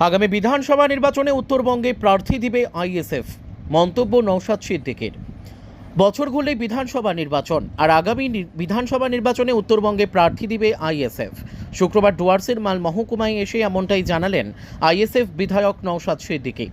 আগামী বিধানসভা নির্বাচনে উত্তরবঙ্গে প্রার্থী দিবে আইএসএফ। মন্তব্য নৌসাদ সিদ্দিকের। বছর ঘুরলেই বিধানসভা নির্বাচন, আর আগামী বিধানসভা নির্বাচনে উত্তরবঙ্গে প্রার্থী দিবে আইএসএফ শুক্রবার ডুয়ার্সের মাল মহকুমায় এসে এমনটাই জানালেন আইএসএফ বিধায়ক নৌশাদ সিদ্দিকী।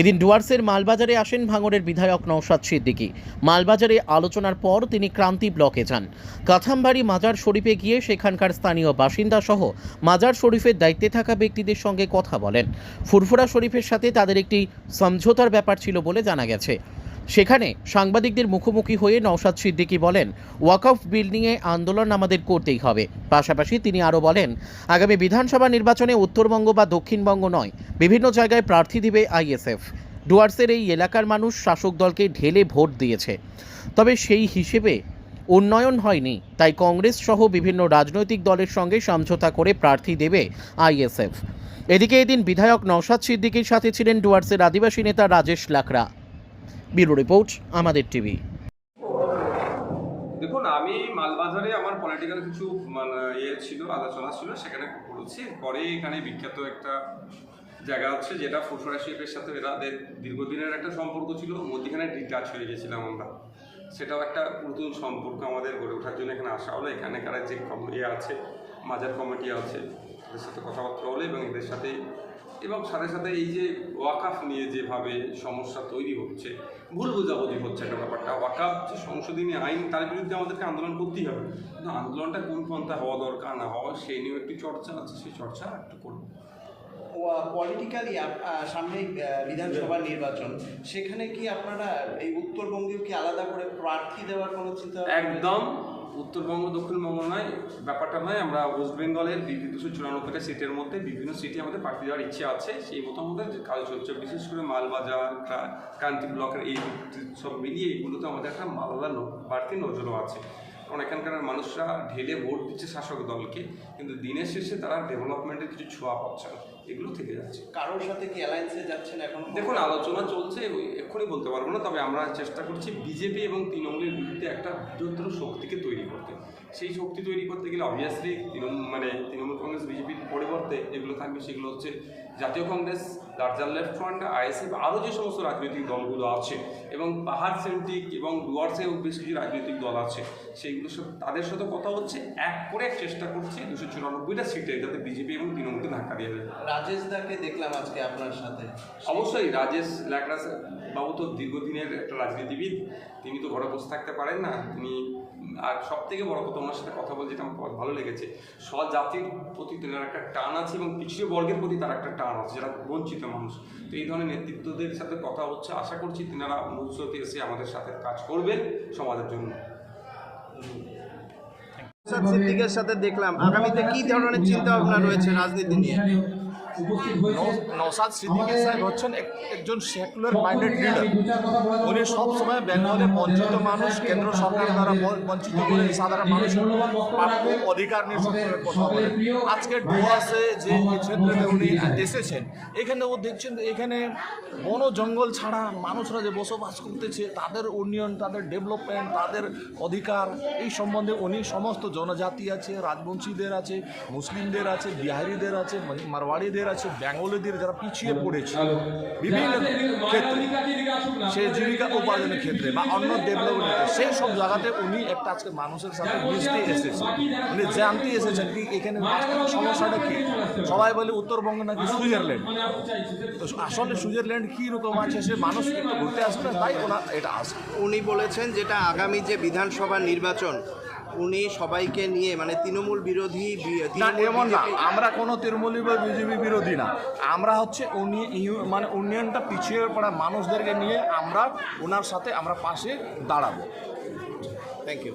এদিন ডুয়ার্সের মালবাজারে আসেন ভাঙড়ের বিধায়ক নৌশাদ সিদ্দিকী। মালবাজারে আলোচনার পর তিনি ক্রান্তি ব্লকে যান। কাথামবাড়ি মাজার শরীফে গিয়ে সেখানকার স্থানীয় বাসিন্দা সহ মাজার শরীফের দায়িত্বে থাকা ব্যক্তিদের সঙ্গে কথা বলেন। ফুরফুরা শরীফের সাথে তাদের একটি সমঝোতার ব্যাপার ছিল বলে জানা গেছে। সেখানে সাংবাদিকদের মুখোমুখি হয়ে নওশাদ সিদ্দিকী বলেন ওয়াকফ বিল নিয়ে আন্দোলন আমাদের করতেই হবে। পাশাপাশি তিনি আরও বলেন, আগামী বিধানসভা নির্বাচনে উত্তরবঙ্গ বা দক্ষিণবঙ্গ নয়, বিভিন্ন জায়গায় প্রার্থী দিবে আইএসএফ। ডুয়ার্সের এই এলাকার মানুষ শাসক দলকে ঢেলে ভোট দিয়েছে। তবে সেই হিসেবে উন্নয়ন হয়নি, তাই কংগ্রেস সহ বিভিন্ন রাজনৈতিক দলের সঙ্গে সমঝোতা করে প্রার্থী দেবে আইএসএফ। এদিকে এদিন বিধায়ক নওশাদ সিদ্দিকীর সাথে ছিলেন ডুয়ার্সের আদিবাসী নেতা রাজেশ লাকড়া। ব্যুরো রিপোর্ট, আমাদের টিভি। দেখুন, আমি মালবাজারে আমার পলিটিক্যাল কিছু মানে ইয়ে ছিল, আলোচনা ছিল, সেখানে করেছি। পরে এখানে বিখ্যাত একটা জায়গা আছে যেটা ফুরফুরা শেফের সাথে এরাদের দীর্ঘদিনের একটা সম্পর্ক ছিল, মধ্যখানে ডিটাচ হয়ে গেছিলাম আমরা। সেটাও একটা নতুন সম্পর্ক আমাদের গড়ে ওঠার জন্য এখানে আসা হলো। এখানেকার যে কম- ইয়ে আছে, মাজার কমিটি আছে এদের সাথে কথাবার্তা হলো এবং এদের সাথে এবং সাথে সাথে এই যে ওয়াকাফ নিয়ে যেভাবে সমস্যা তৈরি হচ্ছে ভুল বোঝাবুঝি হচ্ছে একটা ব্যাপারটা। ওয়াকাফ যে সংশোধনী আইন তার বিরুদ্ধে আমাদেরকে আন্দোলন করতেই হবে। কিন্তু আন্দোলনটা কোন পন্থা হওয়া দরকার না হওয়া সেই নিয়েও একটু চর্চা আছে সেই চর্চা একটু করব। পলিটিক্যালি সামনে বিধানসভা নির্বাচন সেখানে কি আপনারা এই উত্তরবঙ্গেও কি আলাদা করে প্রার্থী দেওয়ার কোনো চিন্তা একদম। উত্তরবঙ্গ, দক্ষিণবঙ্গ নয়, ব্যাপারটা নয়, আমরা ওয়েস্ট বেঙ্গলের দুশো চুরানব্বইটা সিটের মধ্যে বিভিন্ন সিটি আমাদের প্রার্থী দেওয়ার ইচ্ছে আছে। সেই মতো আমাদের কাজ চলছে, বিশেষ করে মালবাজার ক্রান্তি ব্লকের এই সব মিলিয়ে এগুলোতে আমাদের একটা আলাদা বাড়তি নজরও আছে। কারণ এখানকার মানুষরা ঢেলে ভোট দিচ্ছে শাসক দলকে, কিন্তু দিনের শেষে তারা ডেভেলপমেন্টের কিছু ছোঁয়া পাচ্ছে না। এগুলো থেকে যাচ্ছে। কারোর সাথে কি অ্যালায়েন্সে যাচ্ছেন এখন? দেখুন আলোচনা চলছে এক্ষুনি বলতে পারব না তবে আমরা চেষ্টা করছি বিজেপি এবং তৃণমূলের বিরুদ্ধে একটা বৃহত্তর শক্তিকে তৈরি করতে। সেই শক্তি তৈরি করতে গেলে অবভিয়াসলি তৃণমূল মানে তৃণমূল কংগ্রেস বিজেপির পরিবর্তে যেগুলো থাকবে সেগুলো হচ্ছে জাতীয় Congress larger left front ISF আরও যে সমস্ত রাজনৈতিক দলগুলো আছে এবং পাহাড় সেন্ট্রিক এবং ডুয়ার্সেও বেশ কিছু রাজনৈতিক দল আছে সেইগুলো সব তাদের সাথে কথা হচ্ছে এক করে এক চেষ্টা করছি দুশো চুরানব্বইটা সিটে যাতে বিজেপি এবং তৃণমূলকে ধাক্কা দিয়ে দেয়। রাজেশ দাকে দেখলাম আজকে আপনার সাথে। অবশ্যই রাজেশ ল্যাকরাস বাবু তো দীর্ঘদিনের একটা রাজনীতিবিদ। তিনি তো ঘরে বসে থাকতে পারেন না। তিনি আর সব থেকে বড় কথা ওনার সাথে কথা বলতে যেটা আমার খুব ভালো লেগেছে স্বজাতির প্রতি তার একটা টান আছে এবং পিছিয়ে বর্গের প্রতি তার একটা টান আছে যারা বঞ্চিত মানুষ। তো এই ধরনের নেতৃত্বদের সাথে কথা হচ্ছে। আশা করছি তিনারা ভবিষ্যতে এসে আমাদের সাথে কাজ করবেন সমাজের জন্য। সিদ্দিকের সাথে দেখলাম। আগামীতে কি ধরনের চিন্তা ভাবনা রয়েছে রাজনীতি নিয়ে? নৌ- নওশাদ সিদ্দিকী সাহেব হচ্ছেন এক- একজন সেকুলার মাইন্ডেড লিডার উনি সবসময় বেঙ্গলে বঞ্চিত মানুষ কেন্দ্র সরকার দ্বারা বঞ্চিত করে সাধারণ মানুষের প্রাপ্য অধিকার নিয়ে সবসময় কথা বলেন। আজকে ডুয়াসে যে ক্ষেত্রে উনি এসেছেন এখানে ও দেখছেন এখানে বন জঙ্গল ছাড়া মানুষরা যে বসবাস করতেছে তাদের উন্নয়ন তাদের ডেভেলপমেন্ট তাদের অধিকার এই সম্বন্ধে উনি সমস্ত জনজাতি আছে রাজবংশীদের আছে মুসলিমদের আছে বিহারিদের আছে মারওয়াড়িদের আছে বেঙ্গলিদের যারা পিছিয়ে পড়েছে বিভিন্ন ক্ষেত্রে সে জীবিকা উপার্জনের ক্ষেত্রে বা অন্য ডেভেলপমেন্ট সেই সব জায়গাতে উনি একটা আজকে মানুষের সাথে মিশতে এসেছেন উনি জানতে এসেছেন কি এখানে সমস্যাটা কি? সবাই বলে উত্তরবঙ্গ নাকি সুইজারল্যান্ড? তো আসলে সুইজারল্যান্ড কী রকম আছে সে মানুষ একটু ঘুরতে আসবে তাই ওনার এটা আসে। উনি বলেছেন যেটা আগামী যে বিধানসভা নির্বাচন উনি সবাইকে নিয়ে মানে তৃণমূল বিরোধী না এমন না। আমরা কোনো তৃণমূল বিজেপি বিরোধী না। আমরা হচ্ছে উনি মানে উন্নয়নটা পিছিয়ে পড়া মানুষদেরকে নিয়ে আমরা ওনার সাথে আমরা পাশে দাঁড়াবো। Thank you